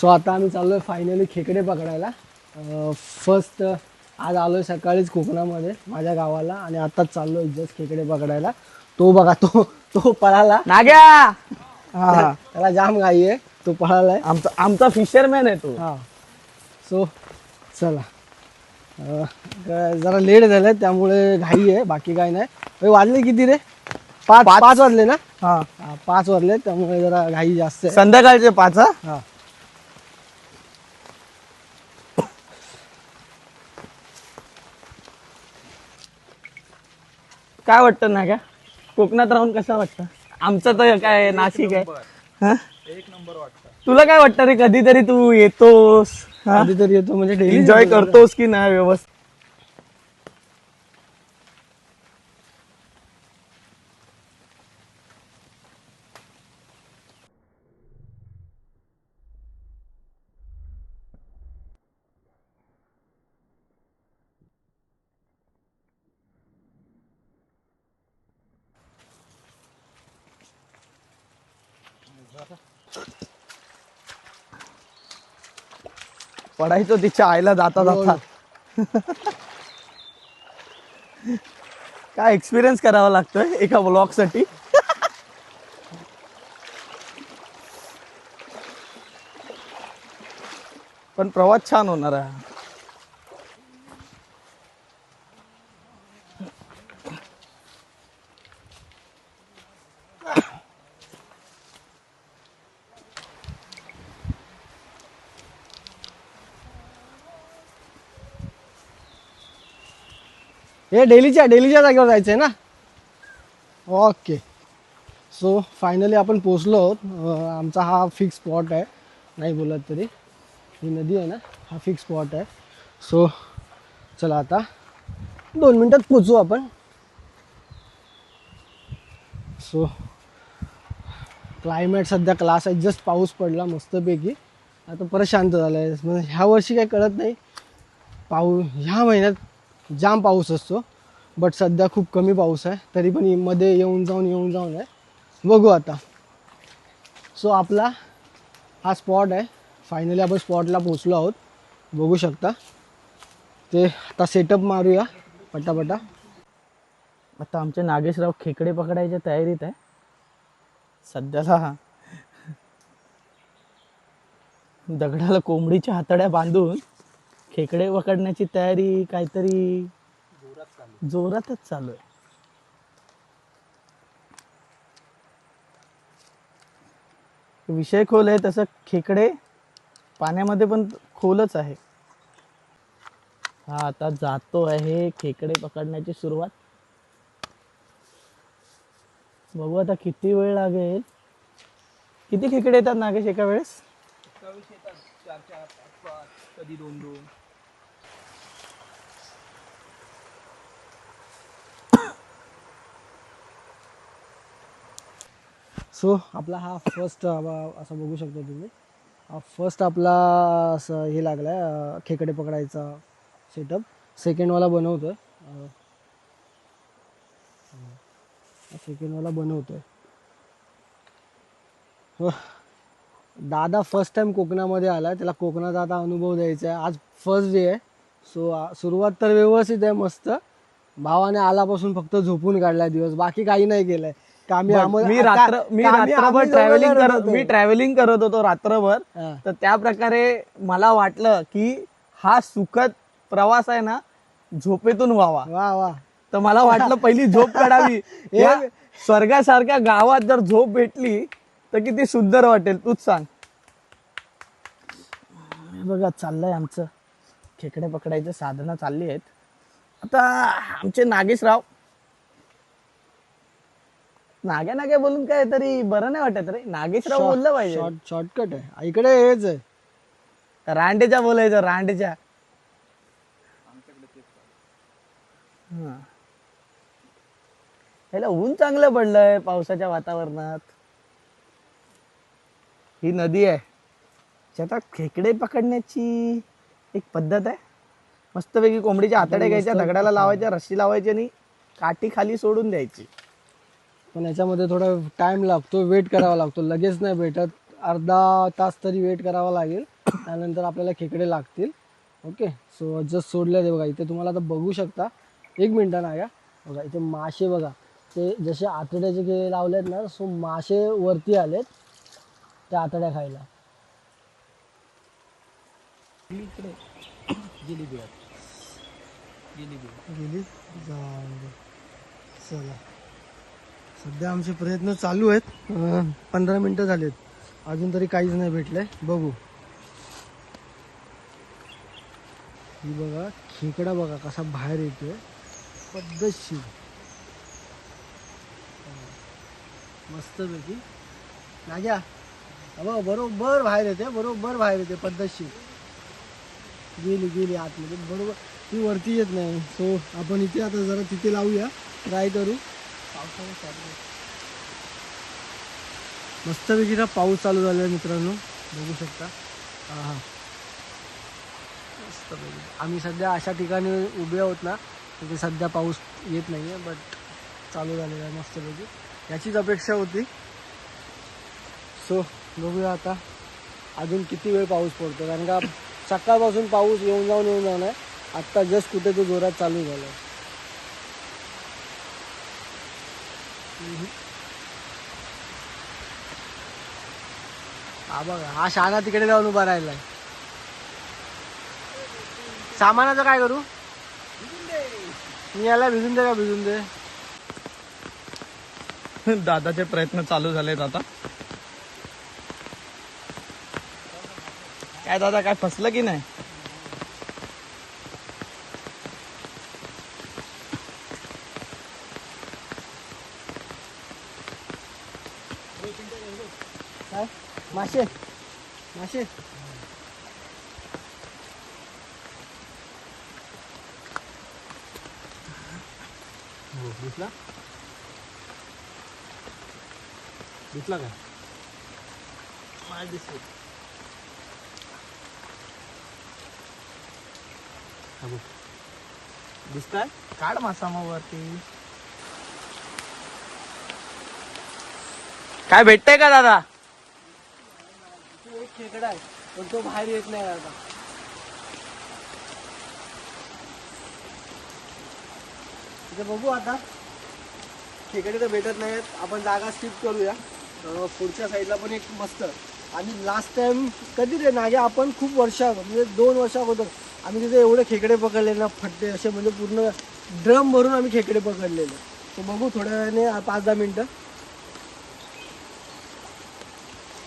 So आता आम्ही चाललोय फायनली खेकडे पकडायला. फर्स्ट आज आलोय सकाळीच कोकणामध्ये माझ्या गावाला आणि आताच चाललोय जस्ट खेकडे पकडायला. तो बघा तो तो पळाला. नाग्या! हा. त्याला जाम घाई आहे तो पळालाय. आमचा आमचा फिशरमॅन आहे तो. हा. सो चला. अं, ग- जरा लेट झालंय त्यामुळे घाई आहे बाकी काय नाही. अरे, वाजले किती रे? पाच. पाच वाजले ना? हा. हा, पाच वाजले त्यामुळे जरा घाई जास्त आहे. संध्याकाळचे पाच हा? हा. काय वाटतं नाग्या कोकणात राहून कसं वाटतं? आमचं तर काय नाशिक आहे. तुला काय वाटतं रे कधीतरी तू येतोस कधीतरी येतो म्हणजे डेली एन्जॉय करतोस की नाही व्यवस्थित? पडायचं तिच्या आईला जाता जाता. काय एक्सपिरियन्स करावा लागतोय एका ब्लॉगसाठी? पण प्रवास छान होणार आहे. हे डेलीच्या डेलीच्या जागेवर जायचं आहे ना? ओके सो फायनली आपण पोचलो आहोत. आमचा हा फिक्स स्पॉट आहे. नाही बोलत तरी. ही नदी आहे ना? हा फिक्स स्पॉट आहे. सो चला आता. दोन मिनटात पोचू आपण. सो क्लायमेट सध्या क्लास आहे. जस्ट पाऊस पडला मस्तपैकी. आता परत शांत झालं आहे ह्या वर्षी काही कळत नाही. पाऊ ह्या महिन्यात जाम पाऊस असतो बट सध्या खूप कमी पाऊस आहे. तरी पण मध्ये येऊन जाऊन येऊन जाऊन आहे. बघू आता. सो आपला हा स्पॉट आहे. फायनली आपण स्पॉटला पोचलो आहोत. बघू शकता. ते आता सेटअप मारूया. पटापटा. आता आमचे नागेशराव खेकडे पकडायच्या तयारीत आहे. सध्याला दगडाला कोंबडीच्या हातड्या बांधून खेकडे पकडण्याची तयारी काहीतरी जोरातच चालू आहे. विषय खोल आहे तसं खेकडे पाण्यामध्ये पण खोलच आहे. हा आता जातो आहे खेकडे पकडण्याची सुरुवात. बघू आता किती वेळ लागेल. किती खेकडे येतात नागेश एका वेळेस? सो आपला हा फर्स्ट असं बघू शकता तुम्ही. हा फर्स्ट आपला असं हे लागला आहे खेकडे पकडायचा सेटअप सेकंडवाला बनवतो आहे सेकंडवाला बनवतो आहे दादा फर्स्ट टाइम कोकणामध्ये आला त्याला कोकणाचा आता अनुभव द्यायचा आहे आज फर्स्ट डे आहे. सो सुरुवात तर व्यवस्थित आहे मस्त. भावाने आलापासून फक्त झोपून काढलाय दिवस. बाकी काही नाही मी का- रात्र मी रात्रभर आम्ही ट्रॅव्हलिंग करत होतो. मी ट्रॅव्हलिंग करत होतो रात्रभर. हा. तर त्या प्रकारे मला वाटलं की हा सुखद प्रवास आहे ना झोपेतून व्हावा. वा वा. तर मला वाटलं पहिली झोप काढावी. या स्वर्गासारख्या गावात जर झोप भेटली तर किती सुंदर वाटेल. तूच सांग. हे बघा चाललंय आमचं. खेकडे पकडायचं साधनं चालली आहेत. आता आमचे नागेशराव नाग्या नाग्या बोलून काय तरी बरं नाही वाटत रे. नागेशराव बोललं पाहिजे. शॉर्ट शॉर्टकट आहे. इकडे हेच आहे. रांडेच्या बोलायचं रांडेच्या. हा. ह्याला ऊन चांगलं पडलंय पावसाच्या वातावरणात. ही नदी आहे. त्याच्यात खेकडे पकडण्याची एक पद्धत आहे. मस्तपैकी कोंबडीच्या आतड्या घ्यायच्या दगडाला लावायच्या रस्सी लावायची आणि काठी खाली सोडून द्यायची. पण याच्यामध्ये थोडा टाइम लागतो वेट करावा लागतो. लगेच नाही भेटत. अर्धा तास तरी वेट करावा लागेल. त्यानंतर आपल्याला खेकडे लागतील. ओके सो जस्ट सोडले ते बघा. इथे तुम्हाला आता बघू शकता. एक मिनटं ना या बघा इथे मासे बघा. ते जसे आतड्याचे के लावलेत ना सो मासे वरती आलेत त्या आतड्या खायला. गेली. चला. सध्या आमचे प्रयत्न चालू आहेत. पंधरा मिनटं झालेत. अजून तरी काहीच नाही भेटलंय. बघू. ही बघा खेकडा बघा कसा बाहेर येतोय. पद्धतशीर. मस्त पैकी नाग्या अबा बरोबर बाहेर येते बरोबर बाहेर येते पद्धतशीर. गेली गेली आतमध्ये. बरोबर. ती वरती येत नाही. सो आपण इथे आता जरा तिथे लावूया. ट्राय करू. मस्तपैकी ना पाऊस चालू झाला आहे मित्रांनो. बघू शकता. हा हा. मस्तपैकी. आम्ही सध्या अशा ठिकाणी उभे आहोत ना तिथे सध्या पाऊस येत नाही आहे बट चालू झालेला आहे मस्तपैकी. याचीच अपेक्षा होती. सो बघूया आता अजून किती वेळ पाऊस पडतो कारण का सकाळपासून पाऊस येऊन जाऊन येऊन जाऊन आहे आत्ता जस्ट कुठे तो जोरात चालू झाला आहे हा बघा हा शाळा तिकडे जाऊन उभा राहिलाय. सामानाचं काय करू? मी याला भिजून दे का भिजून दे? दादाचे प्रयत्न चालू झालेत आता. काय दादा काय फसलं की नाही काय मासे मासे दिसला दिसला काय दिसताय काढ मासा मग वरती काय भेटतंय का दादा खेकडा आहे. पण तो बाहेर येत नाही आता. इथे बघू आता. खेकडे तर भेटत नाहीत. आपण जागा स्किप करूया. पुढच्या साईडला पण एक मस्त. आणि लास्ट टाइम कधी रे नागे आपण खूप वर्षा म्हणजे दोन वर्षा अगोदर आम्ही तिथे एवढे खेकडे पकडले ना फट्टे असे म्हणजे पूर्ण ड्रम भरून आम्ही खेकडे पकडलेले. तर बघू थोड्या वेळाने पाच दहा मिनटं.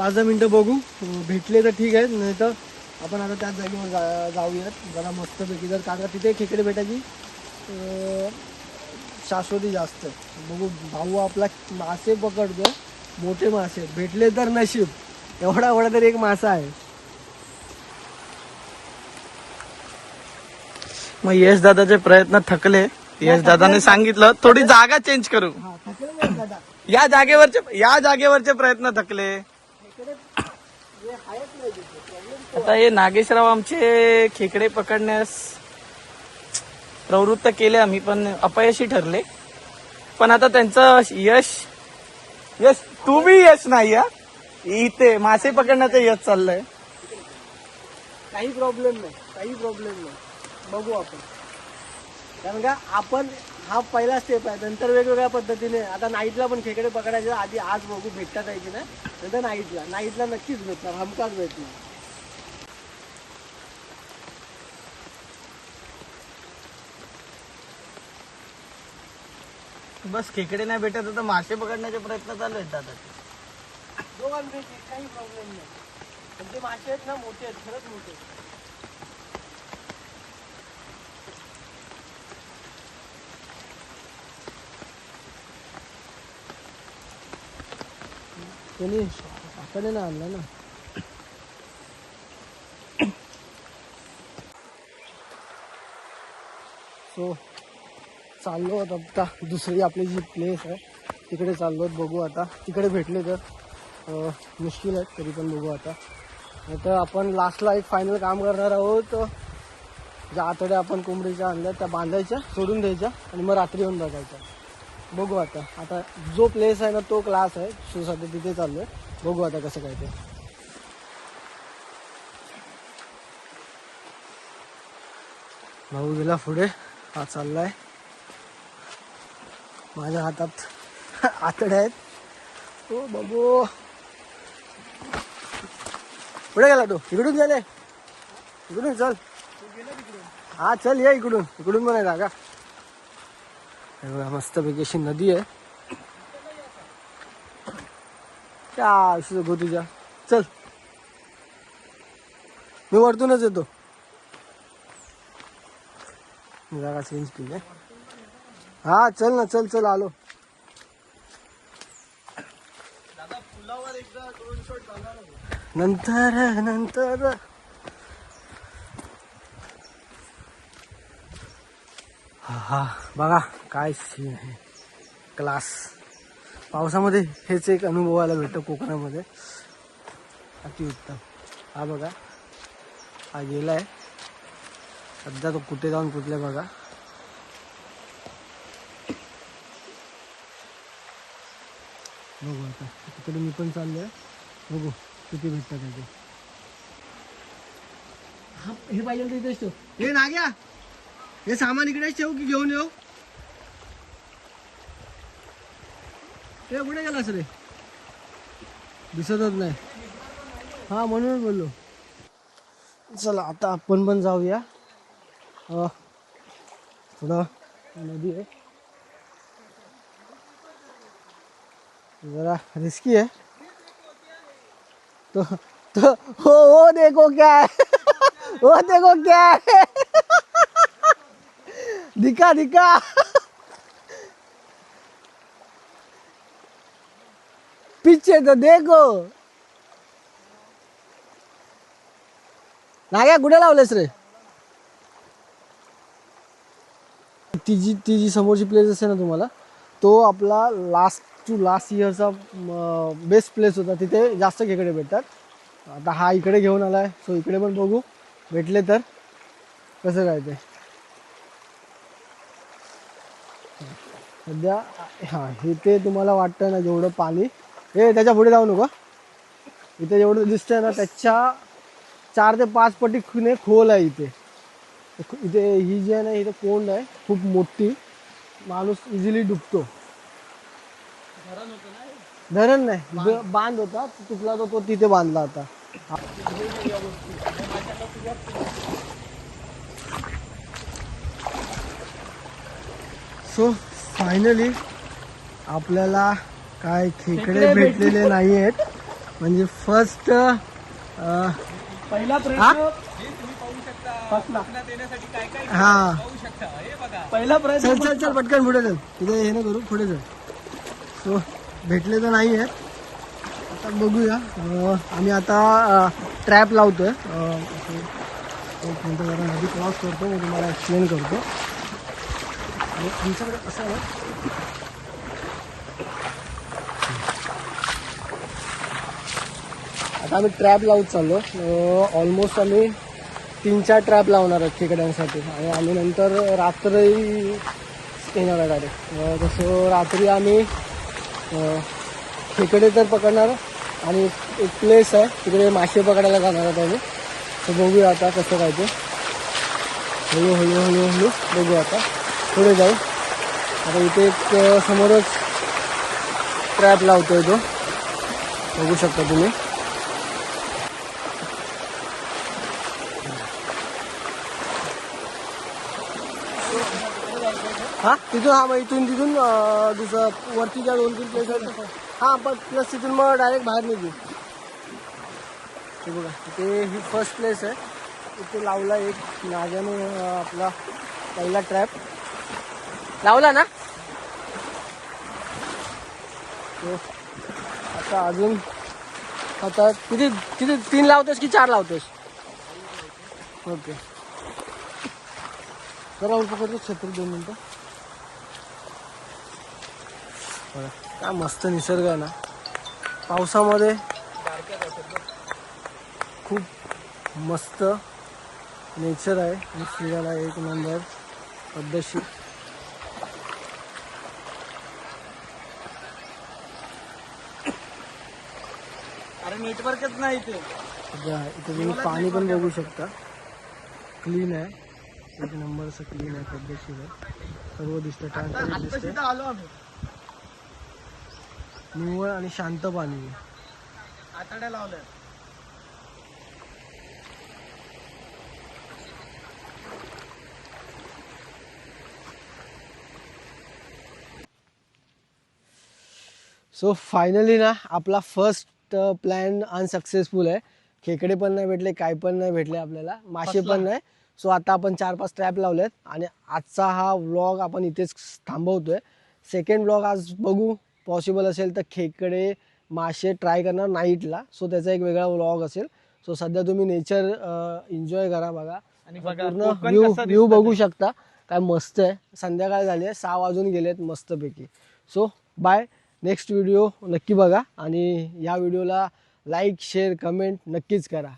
पाच दहा मिनटं बघू. भेटले तर ठीक आहे नाही तर आपण आता त्याच जागेवर जा जाऊयात. जरा मस्तपैकी. जर कारण का तिथे खेकडे भेटायची शाश्वती जास्त. बघू भाऊ आपला मासे पकडतो. मोठे मासे. भेटले तर नशीब. एवढा एवढा तरी एक मासा आहे. मग यश दादाचे प्रयत्न थकले. यश दादाने सांगितलं थोडी जागा चेंज करू. हा या जागेवरचे या जागेवरचे प्रयत्न थकले. आता हे नागेशराव आमचे खेकडे पकडण्यास प्रवृत्त केले आम्ही पण अपयशी ठरले. पण आता त्यांचं यश यश तुम्ही यश नाही हा? इथे मासे पकडण्याचं यश चाललंय. काही प्रॉब्लेम नाही काही प्रॉब्लेम नाही. बघू आपण. कारण का आपण हा पहिला स्टेप आहे. नंतर वेगवेगळ्या पद्धतीने आता नाईटला पण खेकडे पकडायचे आधी आज बघू भेटतात आहे की नाही. नंतर नाईटला नाईटला नक्कीच भेटणार हमखास भेटणार. बस खेकडे नाही भेटत तर मासे पकडण्याचे प्रयत्न चालू आहेत दादा दोघांपैकी काही प्रॉब्लेम नाही. पण ते मासे आहेत ना मोठे आहेत खरंच मोठे आहेत. त्यांनी आकडे ना आणला ना सो चाललो आहोत आता दुसरी आपली जी प्लेस आहे तिकडे चाललो आहोत बघू आता. तिकडे भेटले तर मुश्किल आहे तरी पण बघू आता. तर आपण लास्टला एक फायनल काम करणार आहोत. ज्या आतड्या आपण कोंबडीच्या आणल्या त्या बांधायच्या सोडून द्यायच्या आणि मग रात्री येऊन बघायच्या. बघू आता. आता जो प्लेस आहे ना तो क्लास आहे. शो सध्या तिथे चाललोय. बघू आता कसं काय ते. भाऊ गेला पुढे. हा चाललाय. माझ्या हातात आतड्या आहेत. ओ बाबू. पुढे गेला तो. इकडून गेले इकडून चल. हा चल ये इकडून. इकडून पण आहे जागा. मस्तपैकी अशी नदी आहे त्या आयुष्य गो तुझ्या चल। मी वरतूनच येतो जागा चेंज केली. हा। चल ना, चल चल आलो नंतर नंतर। हा हा बघा काय सीन आहे. क्लास पावसामध्ये हेच एक अनुभवायला भेटतं कोकणामध्ये. अतिउत्तम हा बघा. हा गेलाय. सध्या तो कुठे जाऊन कुठले बघा. बघू आता. तिकडे मी पण चाललोय. बघू किती भेटतात त्याचे हा हे पाहिजे हे नाग्या! हे सामान इकडेच ठेवू की घेऊन येऊ? ते कुठे गेलास रे? दिसतच नाही. हा म्हणून बोललो. चला आता आपण पण जाऊया. थोडं नदी आहे. जरा रिस्की आहे. तो तो हो, हो देखो क्या है. वो हो, देखो क्या है. धिका दिखा पीछे तो देखो नाग्या कुठे लावलेस रे? ती जी ती जी समोरची प्लेस असेल ना तुम्हाला तो आपला लास्ट टू लास्ट इयरचा बेस्ट प्लेस होता. तिथे जास्त खेकडे भेटतात. आता हा इकडे घेऊन आला आहे सो इकडे पण बघू. भेटले तर. कसं काय ते? सध्या हां इथे तुम्हाला वाटतं ना जेवढं पाणी. हे त्याच्या पुढे जाऊ नको. इथे जेवढं दिसतंय ना त्याच्या चार ते पाच पटी खुने खोल आहे इथे. इथे ही जी आहे ना इथे कोंड आहे खूप मोठी. माणूस इझिली डुबतो. धरण नाही. जो बांध होता तो तुटला तो तो तिथे बांधला होता. सो फायनली आपल्याला काय खेकडे भेटलेले नाही आहेत म्हणजे फर्स्ट पहिला हा? प्रयत्न फसला. हा. पहिला चल प्रयत्न चल चल पटकन पुढे चल. तिथे हे ना करू पुढे चल. सो भेटले तर नाही आहेत आता बघूया. अं, आम्ही आता ट्रॅप लावतोय. अं, एक मिनटं जरा नदी क्रॉस करतो मी तुम्हाला एक्सप्लेन करतो. आणि आमच्याकडे असं आता आम्ही ट्रॅप लावत चाललो. ऑलमोस्ट आम्ही तीन चार ट्रॅप लावणार आहोत खेकड्यांसाठी. आणि आम्ही नंतर रात्रही येणार आहे डायरेक्ट जसं रात्री आम्ही खेकडे तर पकडणार आणि एक प्लेस आहे. तिकडे मासे पकडायला जाणार आहोत आम्ही. तर बघूया आता कसं काय ते. हळू हळू हळू हळू बघू आता. पुढे जाऊ. आता इथे एक समोरच ट्रॅप लावतोय तो. बघू शकता तुम्ही. हा? तिथून हा मग इथून तिथून दुसरं वरती ज्या दोन तीन प्लेस आहेत. हा पण प्लस तिथून मग डायरेक्ट बाहेर निघू. हे बघा ते ही फर्स्ट प्लेस आहे. इथे लावला एक नाग्याने आपला पहिला ट्रॅप लावला ना? आता अजून आता किती किती तीन लावतोस की चार लावतोस? ओके. जरा उलट छत्री दोन मिनटं. बघा काय मस्त निसर्ग आहे ना. पावसामध्ये खूप मस्त नेचर आहे फिरायला एक नंबर पद्धतशीर. अरे नेटवर्कच नाही इथे. सध्या इथे तुम्ही पाणी पण बघू शकता. क्लीन आहे. एक नंबरचं क्लीन आहे पद्धतशीर आहे. सर्व दिसतं ट्रान्सपरंट दिसतंय. आलो आम्ही. निव्वळ आणि शांत पाणी. आहे. आतड्या लावल्या सो फायनली ना आपला फर्स्ट प्लॅन अनसक्सेसफुल आहे. खेकडे पण नाही भेटले काय पण नाही भेटले आपल्याला मासे पण नाही. सो आता आपण चार पाच ट्रॅप लावलेत आणि आजचा हा व्लॉग आपण इथेच थांबवतोय. सेकंड व्लॉग आज बघू. पॉसिबल असेल तर खेकडे मासे ट्राय करणार नाईटला सो त्याचा एक वेगळा व्लॉग असेल. सो सध्या तुम्ही नेचर एन्जॉय करा बघा. आणि पूर्ण व्ह्यू व्ह्यू बघू. शकता. काय मस्त आहे. संध्याकाळ झाली आहे. सहा वाजून गेलेत मस्तपैकी सो बाय नेक्स्ट व्हिडिओ नक्की बघा आणि या व्हिडिओला लाईक शेअर कमेंट नक्कीच करा.